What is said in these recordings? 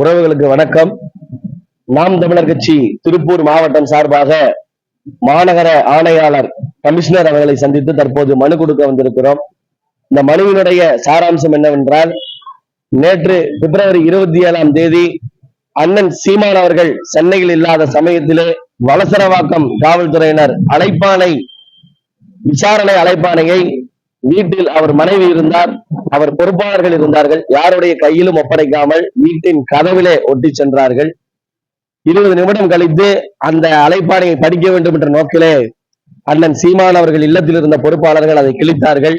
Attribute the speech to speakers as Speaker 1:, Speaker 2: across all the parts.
Speaker 1: உறவுகளுக்கு வணக்கம். நாம் தமிழர் கட்சி திருப்பூர் மாவட்டம் சார்பாக மாநகர ஆணையாளர் கமிஷனர் அவர்களை சந்தித்து தற்போது மனு கொடுக்க வந்திருக்கிறோம். இந்த மனுவினுடைய சாராம்சம் என்னவென்றால் நேற்று பிப்ரவரி இருபத்தி ஏழாம் தேதி அண்ணன் சீமான் அவர்கள் சென்னையில் இல்லாத சமயத்திலே வலசரவாக்கம் காவல்துறையினர் அழைப்பானை விசாரணை அழைப்பானையை வீட்டில் அவர் மனைவி இருந்தார் அவர் பொறுப்பாளர்கள் இருந்தார்கள் யாருடைய கையிலும் ஒப்படைக்காமல் வீட்டின் கதவிலே ஒட்டி சென்றார்கள். இருபது நிமிடம் கழித்து அந்த அழைப்பானையை படிக்க வேண்டும் என்ற நோக்கிலே அண்ணன் சீமான் அவர்கள் இல்லத்தில் இருந்த பொறுப்பாளர்கள் அதை கிழித்தார்கள்.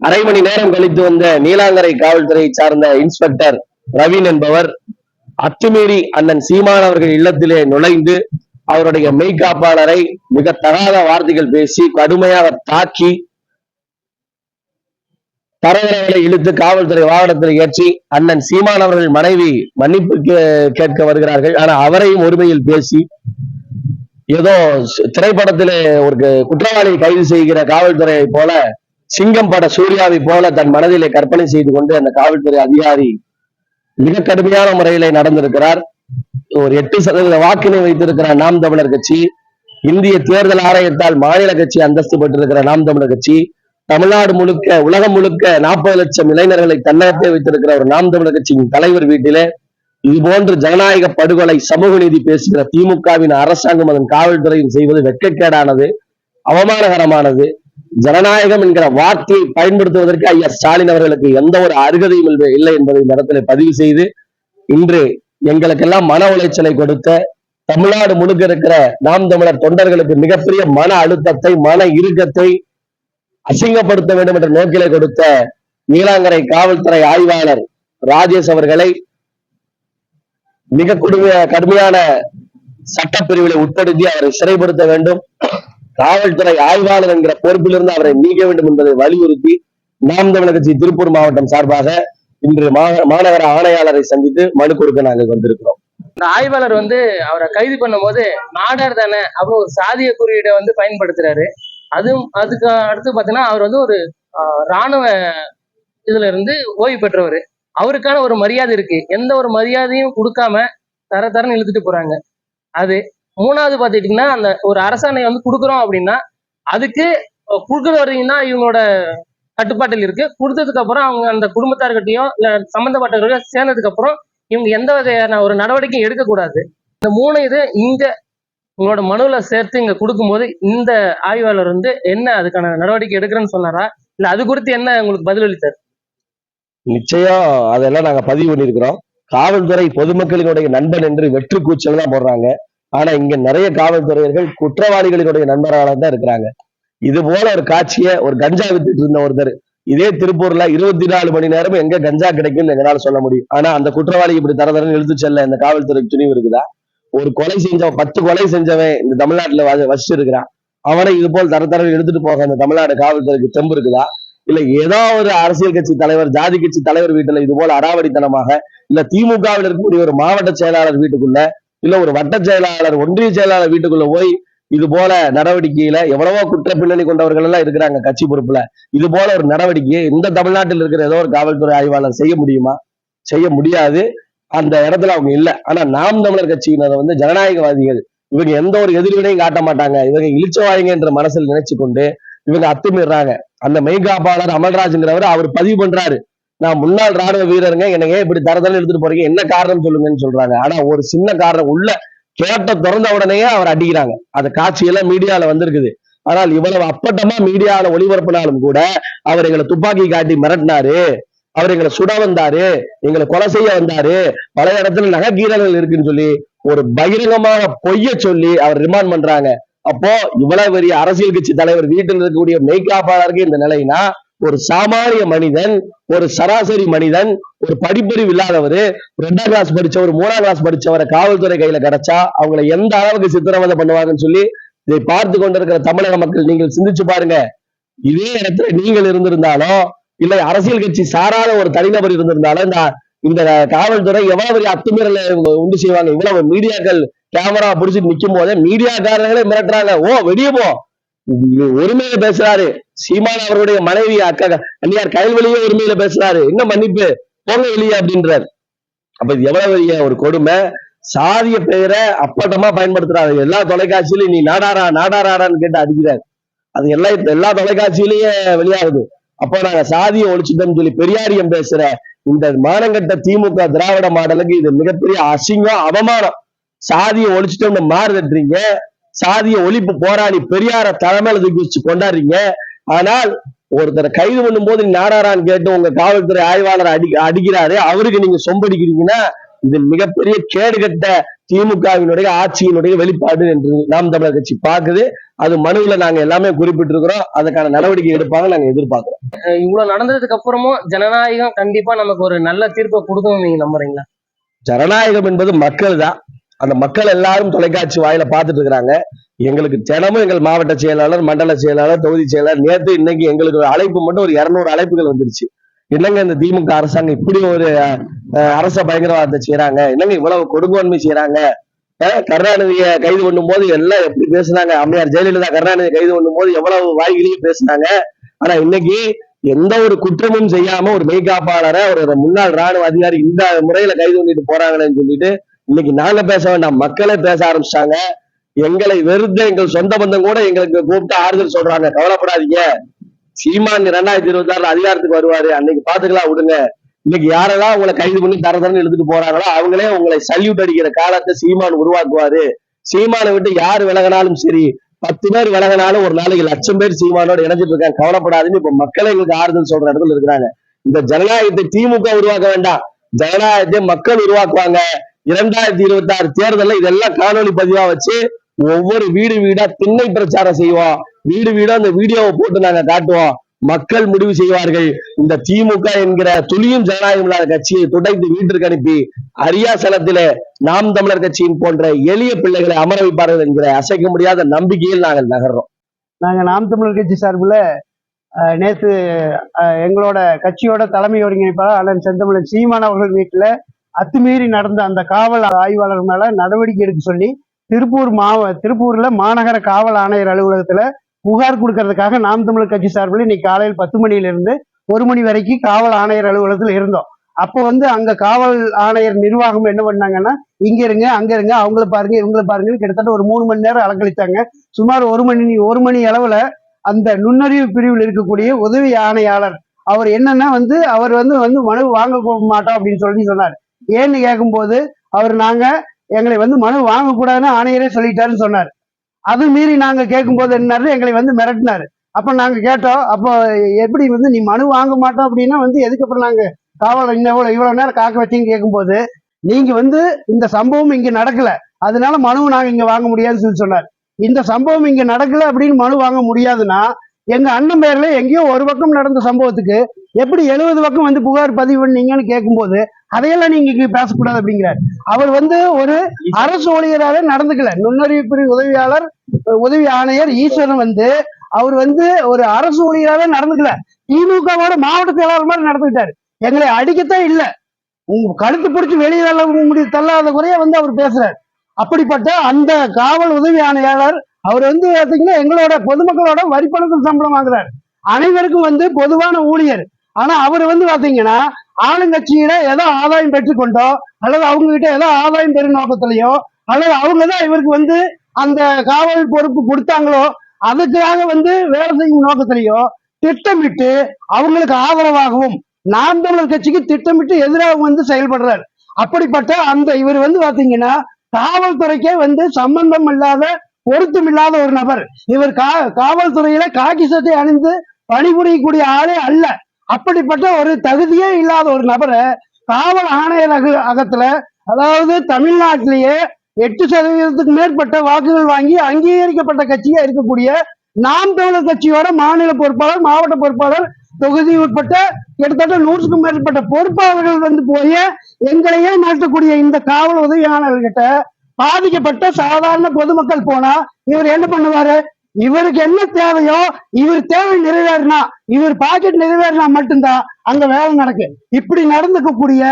Speaker 1: அரை மணி நேரம் கழித்து வந்த நீலாங்கரை காவல்துறையை சார்ந்த இன்ஸ்பெக்டர் ரவீன் என்பவர் அத்துமீறி அண்ணன் சீமான் அவர்கள் இல்லத்திலே நுழைந்து அவருடைய மெய்காப்பாளரை மிக தகாத வார்த்தைகள் பேசி கடுமையாக தாக்கி தரவரங்களை இழுத்து காவல்துறை வாகனத்தில் ஏற்றி அண்ணன் சீமான் அவர்கள் மனைவி மன்னிப்பு கேட்க வருகிறார்கள். ஆனா அவரையும் ஒருமையில் பேசி ஏதோ திரைப்படத்திலே ஒரு குற்றவாளியை கைது செய்கிற காவல்துறையை போல சிங்கம் பட சூர்யாவை போல தன் மனதிலே கற்பனை செய்து கொண்டு அந்த காவல்துறை அதிகாரி மிக கடுமையான முறையிலே நடந்திருக்கிறார். ஒரு எட்டு சதவீத வாக்கினை வைத்திருக்கிற நாம் தமிழர் கட்சி இந்திய தேர்தல் ஆணையத்தால் மாநில கட்சி அந்தஸ்து பெற்றிருக்கிற நாம் தமிழர் கட்சி தமிழ்நாடு முழுக்க உலகம் முழுக்க நாற்பது லட்சம் இளைஞர்களை தன்னகத்தை வைத்திருக்கிற ஒரு நாம் தமிழர் கட்சியின் தலைவர் வீட்டிலே இது போன்று ஜனநாயக படுகொலை சமூக நீதி பேசுகிற திமுகவின் அரசாங்கம் அதன் காவல்துறையும் செய்வது வெட்கக்கேடானது அவமானகரமானது. ஜனநாயகம் என்கிற வார்த்தையை பயன்படுத்துவதற்கு ஐயா ஸ்டாலின் அவர்களுக்கு எந்த ஒரு அருகதையும் இல்லை என்பதை இந்த இடத்துல பதிவு செய்து இன்று எங்களுக்கெல்லாம் மன உளைச்சலை கொடுத்த தமிழ்நாடு முழுக்க இருக்கிற நாம் தமிழர் தொண்டர்களுக்கு மிகப்பெரிய மன அழுத்தத்தை மன இறுக்கத்தை அசிங்கப்படுத்த வேண்டும் என்ற நோக்கிலை கொடுத்த நீலாங்கரை காவல்துறை ஆய்வாளர் ராஜேஷ் அவர்களை மிக கொடுமைய கடுமையான சட்டப்பிரிவிலை உட்படுத்தி அவரை சிறைப்படுத்த வேண்டும். காவல்துறை ஆய்வாளர் என்கிற பொறுப்பிலிருந்து அவரை நீக்க வேண்டும் என்பதை வலியுறுத்தி நாம் தமிழக கட்சி திருப்பூர் மாவட்டம் சார்பாக இன்று மாநகர ஆணையாளரை சந்தித்து மனு கொடுக்க நாங்கள் வந்திருக்கிறோம்.
Speaker 2: இந்த ஆய்வாளர் வந்து அவரை கைது பண்ணும்போது நாடார் தானே அப்புறம் ஒரு சாதிய குறியீடை வந்து பயன்படுத்துறாரு. அதுவும் அதுக்கு அடுத்து பாத்தீங்கன்னா அவர் வந்து ஒரு ஆஹ், ராணுவ இதுல இருந்து ஓய்வு பெற்றவர். அவருக்கான ஒரு மரியாதை இருக்கு. எந்த ஒரு மரியாதையும் கொடுக்காம தர தரன்னு இழுத்துட்டு போறாங்க. அது மூணாவது பாத்துக்கிட்டீங்கன்னா அந்த ஒரு அரசாணை வந்து கொடுக்குறோம் அப்படின்னா அதுக்கு கொடுக்குற வரைக்கும் தான் இவங்களோட கட்டுப்பாட்டில் இருக்கு. கொடுத்ததுக்கு அப்புறம் அவங்க அந்த குடும்பத்தார்கிட்டயும் இல்ல சம்பந்தப்பட்டவர்களையும் சேர்ந்ததுக்கு அப்புறம் இவங்க எந்த வகையான ஒரு நடவடிக்கையும் எடுக்கக்கூடாது. இந்த மூணு இது இங்க உங்களோட மனுவில் சேர்த்து இங்க கொடுக்கும்போது இந்த ஆய்வாளர் வந்து என்ன அதுக்கான நடவடிக்கை எடுக்கிறேன்னு சொன்னாரா? இல்ல அது குறித்து என்ன உங்களுக்கு பதிலளித்தார்?
Speaker 1: நிச்சயம் அதெல்லாம் நாங்க பதிவு பண்ணியிருக்கிறோம். காவல்துறை பொதுமக்களினுடைய நண்பன் என்று வெற்று கூச்சல் தான் போடுறாங்க. ஆனா இங்க நிறைய காவல்துறையர்கள் குற்றவாளிகளினுடைய நண்பர்களாக தான் இருக்கிறாங்க. இது போல ஒரு காட்சியை ஒரு கஞ்சா வித்துட்டு இருந்த ஒருத்தர். இதே திருப்பூர்ல இருபத்தி நாலு மணி நேரம் எங்க கஞ்சா கிடைக்கும்னு எங்களால சொல்ல முடியும். ஆனா அந்த குற்றவாளி இப்படி தர தரன்னு எழுத்து செல்ல இந்த காவல்துறை துணிவு இருக்குதா? ஒரு கொலை செஞ்சவன் பத்து கொலை செஞ்சவன் இந்த தமிழ்நாட்டுல வ- வசிச்சு இருக்கிறான் அவனை இது போல் தர தரன்னு எடுத்துட்டு போக இந்த தமிழ்நாடு காவல்துறைக்கு தெம்பு இருக்குதா? இல்ல ஏதோ ஒரு அரசியல் கட்சி தலைவர் ஜாதி கட்சி தலைவர் வீட்டுல இது போல அடாவடித்தனமாக இல்ல திமுகவில் இருக்கக்கூடிய ஒரு மாவட்ட செயலாளர் வீட்டுக்குள்ள இல்ல ஒரு வட்ட செயலாளர் ஒன்றிய செயலாளர் வீட்டுக்குள்ள போய் இது போல நடவடிக்கையில எவ்வளவோ குற்ற பின்னணி கொண்டவர்கள் எல்லாம் இருக்கிறாங்க கட்சி பொறுப்புல. இது போல ஒரு நடவடிக்கையை இந்த தமிழ்நாட்டில் இருக்கிற ஏதோ ஒரு காவல்துறை ஆய்வாளர் செய்ய முடியுமா? செய்ய முடியாது. அந்த இடத்துல அவங்க இல்ல. ஆனா நாம் தமிழர் கட்சியினர் வந்து ஜனநாயகவாதிகள் இவங்க எந்த ஒரு எதிர்வினையும் காட்ட மாட்டாங்க. இவங்க இழிச்சவாயிங்க என்ற மனசில் நினைச்சு கொண்டு இவங்க அத்துமீறாங்க. அந்த மெய்காப்பாளர் அமல்ராஜ்ங்கிறவர் அவர் பதிவு பண்றாரு. நான் முன்னாள் ராணுவ வீரருங்க என்னங்க இப்படி தரதல எடுத்துட்டு போறீங்க. என்ன காரணம் சொல்லுங்கன்னு சொல்றாங்க. ஆனா ஒரு சின்ன காரணம் உள்ள கேட்ட திறந்த உடனேயே அவர் அடிக்கிறாங்க. அந்த காட்சியெல்லாம் மீடியால வந்திருக்குது. ஆனால் இவ்வளவு அப்பட்டமா மீடியால ஒளிபரப்பினாலும் கூட அவர் எங்களை துப்பாக்கி காட்டி மிரட்டினாரு. அவர் எங்களை சுட வந்தாரு. எங்களை கொலை செய்ய வந்தாரு. பல இடத்துல நகைக்கீரல்கள் இருக்குன்னு சொல்லி ஒரு பகிரங்கமான பொய்ய சொல்லி அவர் ரிமாண்ட் பண்றாங்க. அப்போ இவ்வளவு பெரிய அரசியல் கட்சி தலைவர் வீட்டில் இருக்கக்கூடிய மெய்காப்பாளருக்கு இந்த நிலைனா ஒரு சாமானிய மனிதன் ஒரு சராசரி மனிதன் ஒரு படிப்பறிவு இல்லாதவர் ரெண்டாம் கிளாஸ் படிச்சவர் மூணாம் கிளாஸ் படிச்சவரை காவல்துறை கையில கிடைச்சா அவங்களை எந்த அளவுக்கு சித்திரவதை பண்ணுவாங்கன்னு சொல்லி இதை பார்த்து கொண்டிருக்கிற தமிழக மக்கள் நீங்கள் சிந்திச்சு பாருங்க. இதே இடத்துல நீங்கள் இருந்திருந்தாலும் இல்லை அரசியல் கட்சி சாராத ஒரு தனிநபர் இருந்திருந்தாலும் இந்த இந்த காவல்துறை எவ்வளவு பெரிய அத்துமீறல உண்டு செய்வாங்க? இவ்வளவு மீடியாக்கள் கேமரா பிடிச்சிட்டு நிற்கும் போதே மீடியாக்காரங்களே மிரட்டுறாங்க. ஓ வெளியே போ. உரிமையில பேசுறாரு. சீமான் அவருடைய மனைவி அக்கா அன்னியார் கைல்வெளியே உரிமையில பேசுறாரு. என்ன மன்னிப்பு? போங்க வெளியே அப்படின்றாரு. அப்ப இது எவ்வளவு பெரிய ஒரு கொடுமை? சாதிய பெயரை அப்பட்டமா பயன்படுத்துறாரு. எல்லா தொலைக்காட்சியிலும் நீ நாடாரா நாடாராடான்னு கேட்டு அடிக்கிறாரு. அது எல்லா எல்லா தொலைக்காட்சியிலயும் வெளியாகுது. அப்போ நாங்க சாதியை ஒழிச்சிட்டோம்னு சொல்லி பெரியாரியம் பேசுற இந்த மானங்கட்ட திமுக திராவிட மாடலுக்கு இது மிகப்பெரிய அசிங்கம் அவமானம். சாதியை ஒழிச்சிட்டோம்னு மாறு தட்டுறீங்க சாதிய ஒழிப்பு போராளி பெரியார தலைமையில தூக்கி வச்சு கொண்டாடுறீங்க. ஆனால் ஒருத்தரை கைது பண்ணும் போது நீ நாடாரான்னு கேட்டு உங்க காவல்துறை ஆய்வாளர் அடி அடிக்கிறாரு அவருக்கு நீங்க சொம்படிக்கிறீங்கன்னா இது மிகப்பெரிய கேடுகட்ட திமுகவினுடைய ஆட்சியினுடைய வெளிப்பாடு என்று நாம் தமிழர் கட்சி பாக்குது அது மனுவுல நாங்க எல்லாமே குறிப்பிட்டிருக்கிறோம். அதுக்கான நடவடிக்கை எடுப்பாங்க நாங்க எதிர்பார்க்கிறோம்.
Speaker 2: இவ்வளவு நடந்ததுக்கு அப்புறமும் ஜனநாயகம் கண்டிப்பா நமக்கு ஒரு நல்ல தீர்ப்பை கொடுக்கும் நீங்க நம்புறீங்களா?
Speaker 1: ஜனநாயகம் என்பது மக்கள் தான் அந்த மக்கள் எல்லாரும் தொலைக்காட்சி வாயில பார்த்துட்டு இருக்கிறாங்க. எங்களுக்கு தினமும் எங்கள் மாவட்ட செயலாளர் மண்டல செயலாளர் தொகுதி செயலாளர் நேத்து இன்னைக்கு எங்களுக்கு ஒரு அழைப்பு மட்டும் ஒரு இருநூறு அழைப்புகள் வந்துருச்சு. என்னங்க இந்த திமுக அரசாங்கம் இப்படி ஒரு அஹ், அரச பயங்கரவாதத்தை செய்யறாங்க என்னங்க இவ்வளவு கொடுங்கோன்மை செய்யறாங்க கருணாநிதியை கைது பண்ணும் போது எல்லாம் எப்படி பேசுனாங்க? அம்மையார் ஜெயலலிதா கருணாநிதி கைது பண்ணும் போது எவ்வளவு வாய்கிலேயே பேசுனாங்க? ஆனா இன்னைக்கு எந்த ஒரு குற்றமும் செய்யாம ஒரு மெய்காப்பாளரை ஒரு முன்னாள் ராணுவ அதிகாரி இந்த முறையில கைது பண்ணிட்டு போறாங்கன்னு சொல்லிட்டு இன்னைக்கு நாங்க பேச வேண்டாம் மக்களே பேச ஆரம்பிச்சிட்டாங்க. எங்களை வெறுத்த எங்கள் சொந்த பந்தம் கூட எங்களுக்கு கூப்பிட்டு ஆறுதல் சொல்றாங்க. கவலைப்படாதீங்க. சீமான் ரெண்டாயிரத்தி இருபத்தி ஆறுல அதிகாரத்துக்கு வருவாரு. அன்னைக்கு பாத்துக்கலாம் விடுங்க. இன்னைக்கு யாரெல்லாம் உங்களை கைது பண்ணி தர தரன்னு எழுதிட்டு போறாங்களோ அவங்களே உங்களை சல்யூட் அடிக்கிற காலத்தை சீமான் உருவாக்குவாரு. சீமானை விட்டு யார் விலகினாலும் சரி பத்து பேர் விலகினாலும் ஒரு நாளைக்கு லட்சம் பேர் சீமானோட இணைஞ்சிட்டு இருக்காங்க. கவலைப்படாதுன்னு இப்ப மக்களே எங்களுக்கு ஆறுதல் சொல்ற இடத்துல இருக்கிறாங்க. இந்த ஜனநாயகத்தை திமுக உருவாக்க வேண்டாம். ஜனநாயகத்தை மக்கள் உருவாக்குவாங்க. இரண்டாயிரத்தி இருபத்தி ஆறு தேர்தலில் இதெல்லாம் காணொலி பதிவா வச்சு ஒவ்வொரு வீடு வீடா திண்ணை பிரச்சாரம் செய்வோம். வீடு வீடா அந்த வீடியோவை போட்டு நாங்க காட்டுவோம். மக்கள் முடிவு செய்வார்கள். இந்த திமுக என்கிற துளியும் ஜனநாயகம் இல்லாத கட்சியை துடைத்து வீட்டிற்கு அனுப்பி அரியாசலத்திலே நாம் தமிழர் கட்சியின் போன்ற எளிய பிள்ளைகளை அமர வைப்பார்கள் என்கிற அசைக்க முடியாத நம்பிக்கையில் நாங்கள் நகர்றோம்.
Speaker 3: நாங்கள் நாம் தமிழர் கட்சி சார்பில் நேற்று எங்களோட கட்சியோட தலைமை ஒருங்கிணைப்பாளர் அண்ணன் செந்தமிழன் சீமான் அவர்கள் வீட்டில் அத்துமீறி நடந்த அந்த காவல் ஆய்வாளர் மேல நடவடிக்கை எடுக்க சொல்லி திருப்பூர் மாவ திருப்பூர்ல மாநகர காவல் ஆணையர் அலுவலகத்துல புகார் கொடுக்கறதுக்காக நாம் தமிழர் கட்சி சார்பில் இன்னைக்கு காலையில் பத்து மணியிலிருந்து ஒரு மணி வரைக்கும் காவல் ஆணையர் அலுவலகத்தில் இருந்தோம். அப்போ வந்து அங்க காவல் ஆணையர் நிர்வாகம் என்ன பண்ணாங்கன்னா இங்க இருங்க அங்க இருங்க அவங்கள பாருங்க இவங்கள பாருங்க கிட்டத்தட்ட ஒரு மூணு மணி நேரம் அலங்கழித்தாங்க சுமார் ஒரு மணி ஒரு மணி அளவுல அந்த நுண்ணறிவு பிரிவில் இருக்கக்கூடிய உதவி ஆணையாளர் அவர் என்னன்னா வந்து அவர் வந்து வந்து மனு வாங்க போக மாட்டோம் அப்படின்னு சொல்லி சொன்னார். ஏன்னு கேட்கும்போது அவர் நாங்கள் எங்களை வந்து மனு வாங்கக்கூடாதுன்னு ஆணையரே சொல்லிட்டாருன்னு சொன்னார். அது மீறி நாங்கள் கேட்கும்போது என்னாரு? எங்களை வந்து மிரட்டினார். அப்போ நாங்கள் கேட்டோம் அப்போ எப்படி வந்து நீ மனு வாங்க மாட்டோம் அப்படின்னா வந்து எதுக்கு அப்புறம் நாங்கள் காவல் இன்னும் இவ்வளோ நேரம் காக்க வச்சின்னு கேட்கும்போது நீங்கள் வந்து இந்த சம்பவம் இங்கே நடக்கல. அதனால மனுவை நாங்கள் இங்கே வாங்க முடியாதுன்னு சொல்லி சொன்னார். இந்த சம்பவம் இங்கே நடக்கலை அப்படின்னு மனு வாங்க முடியாதுன்னா எங்கள் அண்ணன் பேரில் எங்கேயோ ஒரு பக்கம் நடந்த சம்பவத்துக்கு எப்படி எழுபது பக்கம் வந்து புகார் பதிவு பண்ணீங்கன்னு கேட்கும்போது அதையெல்லாம் நீங்க பேசக்கூடாது அப்படிங்கிறார். அவர் வந்து ஒரு அரசு ஊழியராக நடந்துக்கல. நுண்ணறிவு பிரிவு உதவியாளர் உதவி ஆணையர் ஈஸ்வரன் வந்து அவர் வந்து ஒரு அரசு ஊழியராகவே நடந்துக்கல. திமுகவோட மாவட்ட செயலாளர் மாதிரி நடந்துக்கிட்டாரு. எங்களை அடிக்கத்தான் இல்ல. உங்க கழுத்து பிடிச்சி வெளியே தள்ள முடிய தள்ளாத குறைய வந்து அவர் பேசுறாரு. அப்படிப்பட்ட அந்த காவல் உதவி ஆணையாளர் அவர் வந்து பாத்தீங்கன்னா எங்களோட பொதுமக்களோட வரி பணத்தில் சம்பளம் வாங்குறாரு. அனைவருக்கும் வந்து பொதுவான ஊழியர். ஆனா அவர் வந்து பாத்தீங்கன்னா ஆளுங்கட்சியில ஏதோ ஆதாயம் பெற்றுக்கொண்டோ அல்லது அவங்க கிட்ட ஏதோ ஆதாயம் பெறும் நோக்கத்திலையோ அல்லது அவங்க தான் இவருக்கு வந்து அந்த காவல் பொறுப்பு கொடுத்தாங்களோ அதுக்காக வந்து வேலை செய்யும் நோக்கத்திலையோ திட்டமிட்டு அவங்களுக்கு ஆதரவாகவும் நாம் தமிழர் கட்சிக்கு திட்டமிட்டு எதிராக வந்து செயல்படுறாரு. அப்படிப்பட்ட அந்த இவர் வந்து பாத்தீங்கன்னா காவல்துறைக்கே வந்து சம்பந்தம் இல்லாத பொருத்தம் இல்லாத ஒரு நபர். இவர் கா காவல்துறையில காக்கி சட்டை அணிந்து பணிபுரியக்கூடிய ஆளே அல்ல. அப்படிப்பட்ட ஒரு தகுதியே இல்லாத ஒரு நபரை காவல் ஆணையர் அக- அகத்துல அதாவது தமிழ்நாட்டிலேயே எட்டு சதவீதத்துக்கு மேற்பட்ட வாக்குகள் வாங்கி அங்கீகரிக்கப்பட்ட கட்சியா இருக்கக்கூடிய நாம் தமிழர் கட்சியோட மாநில பொறுப்பாளர் மாவட்ட பொறுப்பாளர் தொகுதி உட்பட்ட கிட்டத்தட்ட நூற்றுக்கும் மேற்பட்ட பொறுப்பாளர்கள் வந்து போய் எங்களையே நடத்தக்கூடிய இந்த காவல் உதவியாளர்கிட்ட பாதிக்கப்பட்ட சாதாரண பொதுமக்கள் போனா இவர் என்ன பண்ணுவாரு? இவருக்கு என்ன தேவையோ இவர் தேவை நிறைவேறினா இவர் பாக்கெட் நிறைவேறினா மட்டும்தான் அங்க வேலை நடக்கு. இப்படி நடந்துக்கக்கூடிய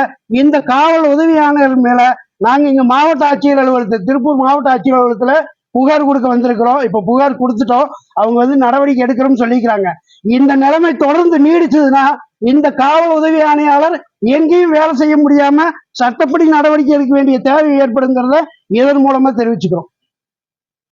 Speaker 3: இந்த காவல் உதவியாளர் மேல நாங்க இங்க மாவட்ட ஆட்சியர் அலுவலகத்தில் திருப்பூர் மாவட்ட ஆட்சியர் அலுவலகத்துல புகார் கொடுக்க வந்திருக்கிறோம். இப்ப புகார் கொடுத்துட்டோம். அவங்க வந்து நடவடிக்கை எடுக்கிறோம்னு சொல்லிக்கிறாங்க. இந்த நிலைமை தொடர்ந்து நீடிச்சதுன்னா இந்த காவல் உதவி ஆணையாளர் எங்கேயும் வேலை செய்ய முடியாம சட்டப்படி நடவடிக்கை எடுக்க வேண்டிய தேவை ஏற்படுங்கிறத இதன் மூலமா தெரிவிச்சுக்கிறோம்.